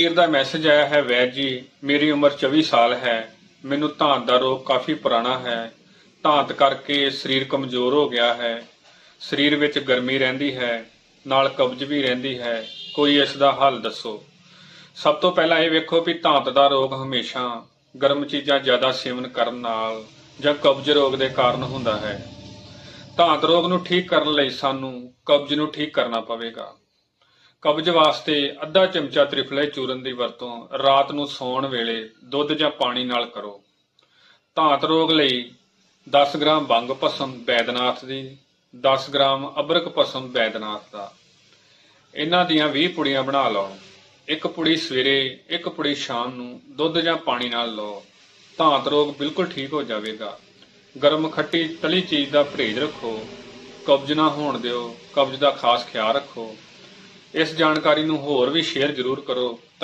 ਵੀਰ ਦਾ message ਆਇਆ ਹੈ, ਵੈਦ ਜੀ, ਮੇਰੀ ਉਮਰ 24 ਸਾਲ ਹੈ, ਮੈਨੂੰ ਧਾਂਤ ਦਾ ਰੋਗ ਕਾਫੀ ਪੁਰਾਣਾ ਹੈ, ਧਾਂਤ ਕਰਕੇ ਸਰੀਰ ਕਮਜ਼ੋਰ ਹੋ ਗਿਆ ਹੈ, ਸਰੀਰ ਵਿੱਚ ਗਰਮੀ ਰਹਿੰਦੀ ਹੈ, ਨਾਲ ਕਬਜ਼ ਵੀ ਰਹਿੰਦੀ ਹੈ, ਕੋਈ ਇਸ ਦਾ ਹੱਲ ਦੱਸੋ? ਸਭ ਤੋਂ ਪਹਿਲਾਂ ਇਹ ਵੇਖੋ ਵੀ ਧਾਂਤ ਦਾ ਰੋਗ ਹਮੇਸ਼ਾ ਗਰਮ ਚੀਜ਼ਾਂ ਜ਼ਿਆਦਾ ਸੇਵਨ ਕਰਨ ਨਾਲ ਜਾਂ ਕਬਜ਼ ਰੋਗ ਦੇ ਕਾਰਨ ਹੁੰਦਾ ਹੈ। ਧਾਂਤ ਰੋਗ ਨੂੰ ਠੀਕ ਕਰਨ ਲਈ ਸਾਨੂੰ ਕਬਜ਼ ਨੂੰ ਠੀਕ ਕਰਨਾ ਪਵੇਗਾ। ਕਬਜ਼ ਵਾਸਤੇ ਅੱਧਾ ਚਮਚਾ ਤ੍ਰਿਫਲੇ ਚੂਰਨ ਦੀ ਵਰਤੋਂ ਰਾਤ ਨੂੰ ਸੌਣ ਵੇਲੇ ਦੁੱਧ ਜਾਂ ਪਾਣੀ ਨਾਲ ਕਰੋ। ਧਾਤ ਰੋਗ ਲਈ 10 ਗ੍ਰਾਮ ਬੰਗ ਭਸਮ ਬੈਦਨਾਥ ਦੀ 10 ਗ੍ਰਾਮ ਅਬਰਕ ਭਸਮ ਬੈਦਨਾਥ ਦਾ। ਇਹਨਾਂ ਦੀਆਂ 20 ਪੁੜੀਆਂ ਬਣਾ ਲਓ। ਇੱਕ ਪੁੜੀ ਸਵੇਰੇ, ਇੱਕ ਪੁੜੀ ਸ਼ਾਮ ਨੂੰ ਦੁੱਧ ਜਾਂ ਪਾਣੀ ਨਾਲ ਲਓ। ਧਾਤ ਰੋਗ ਬਿਲਕੁਲ ਠੀਕ ਹੋ ਜਾਵੇਗਾ। ਗਰਮ ਖੱਟੀ ਤਲੀ ਚੀਜ਼ ਦਾ ਪਰਹੇਜ਼ ਰੱਖੋ। ਕਬਜ਼ ਨਾ ਹੋਣ ਦਿਓ। ਕਬਜ਼ ਦਾ ਖਾਸ ਖਿਆਲ ਰੱਖੋ। ਇਸ ਜਾਣਕਾਰੀ ਨੂੰ ਹੋਰ ਵੀ ਸ਼ੇਅਰ ਜ਼ਰੂਰ ਕਰੋ।